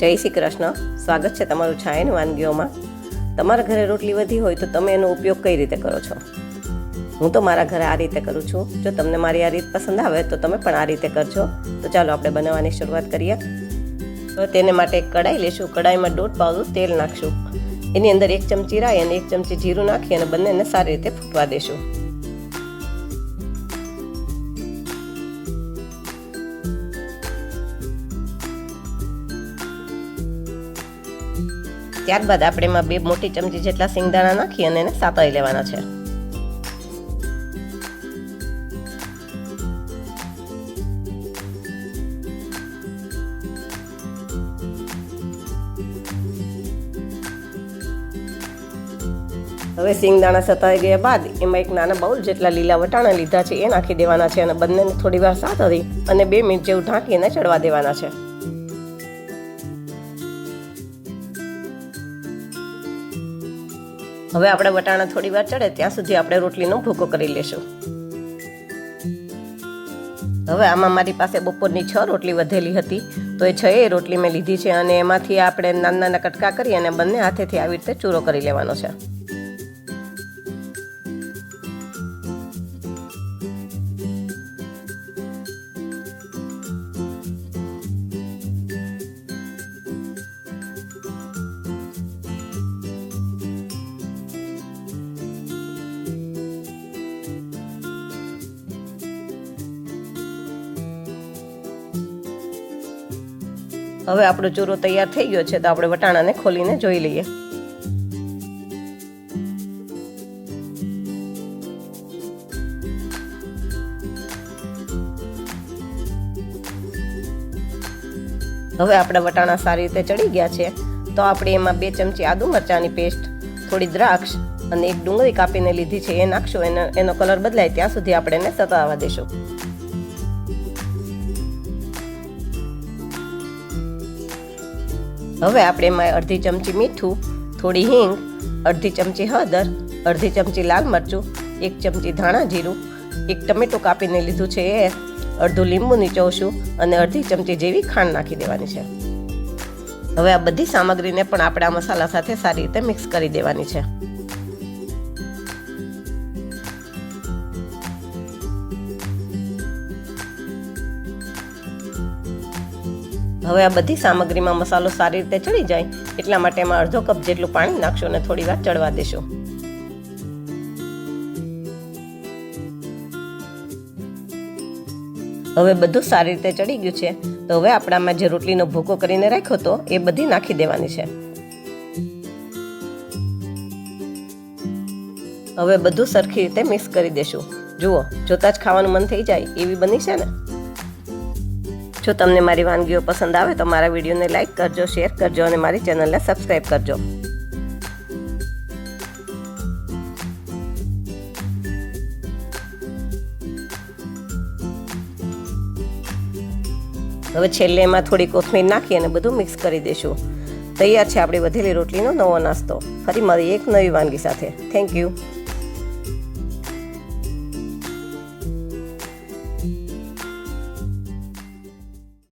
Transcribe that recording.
જય શ્રી કૃષ્ણ. સ્વાગત છે તમારું છાયન વાનગીઓમાં. તમારા ઘરે રોટલી વધી હોય તો તમે એનો ઉપયોગ કઈ રીતે કરો છો? હું તો મારા ઘરે આ રીતે કરું છું. જો તમને મારી આ રીત પસંદ આવે તો તમે પણ આ રીતે કરજો. તો ચાલો આપણે બનાવવાની શરૂઆત કરીએ. તો તેને માટે કડાઈ લેશું. કડાઈમાં દોઢ પાવલું તેલ નાખશું. એની અંદર એક ચમચી રાઈ અને એક ચમચી જીરું નાખી અને બંનેને સારી રીતે ફૂટવા દેશું. ત્યારબાદ આપણે એમાં બે મોટી ચમચી જેટલા સિંગદાણા નાખી અને એને સાતળી લેવાના છે. હવે સિંગદાણા સતાઈ ગયા બાદ એમાં એક નાના બાઉલ જેટલા લીલા વટાણા લીધા છે એ નાખી દેવાના છે અને બંનેને થોડી વાર સાતળી અને બે મિનિટ જેવું ઢાંકીને ચડવા દેવાના છે. હવે આપણે વટાણા થોડી વાર ચડે, ત્યાં સુધી આપણે રોટલીનો ભૂકો કરી લેશું. હવે આમાં મારી પાસે બપોરની છ રોટલી વધેલી હતી, તો એ છ એ રોટલી મેં લીધી છે અને એમાંથી આપણે નાના નાના કટકા કરી અને બંને હાથેથી આવી રીતે ચૂરો કરી લેવાનો છે. હવે આપણો ચૂરો તૈયાર થઈ ગયો છે તો આપણે વટાણાને ખોલીને જોઈ લઈએ. હવે આપણા વટાણા સારી રીતે ચડી ગયા છે. તો આપણે એમાં બે ચમચી આદુ મરચાંની પેસ્ટ, થોડી દ્રાક્ષ અને એક ડુંગળી કાપીને લીધી છે. એ નાખશું, એનો એનો કલર બદલાય ત્યાં સુધી આપણે એને સતાવવા દેશું. હવે આપણે એમાં અડધી ચમચી મીઠું, થોડી હિંગ, અડધી ચમચી હળદર, અડધી ચમચી લાલ મરચું, એક ચમચી ધાણા જીરું, એક ટમેટું કાપીને લીધું છે એ, અડધું લીંબુ નીચોવશું અને અડધી ચમચી જેવી ખાંડ નાખી દેવાની છે. હવે આ બધી સામગ્રીને પણ આપણે આ મસાલા સાથે સારી રીતે મિક્સ કરી દેવાની છે. હવે આ બધી સામગ્રીમાં મસાલો સારી રીતે ચડી જાય, એટલા માટે એમાં અડધો કપ જેટલું પાણી નાખશો અને થોડી વાર ચડવા દેશો. હવે બધું સારી રીતે ચડી ગયું છે, તો હવે આપણામાં જે રોટલીનો ભૂકો કરીને રાખ્યો હતો એ બધી નાખી દેવાની છે. હવે બધું સરખી રીતે મિક્સ કરી દેશું. જુઓ, જોતા જ ખાવાનું મન થઈ જાય એવી બની છે ને? જો તમને મારી વાનગીઓ પસંદ આવે તો મારા વિડીયોને લાઇક કરજો, શેર કરજો અને મારી ચેનલને સબસ્ક્રાઈબ કરજો. હવે છેલ્લે એમાં થોડી કોથમીર નાખી અને બધું મિક્સ કરી દઈશું. તૈયાર છે આપણી વધેલી રોટલીનો નવો નાસ્તો. ફરી મારી એક નવી વાનગી સાથે. Thank you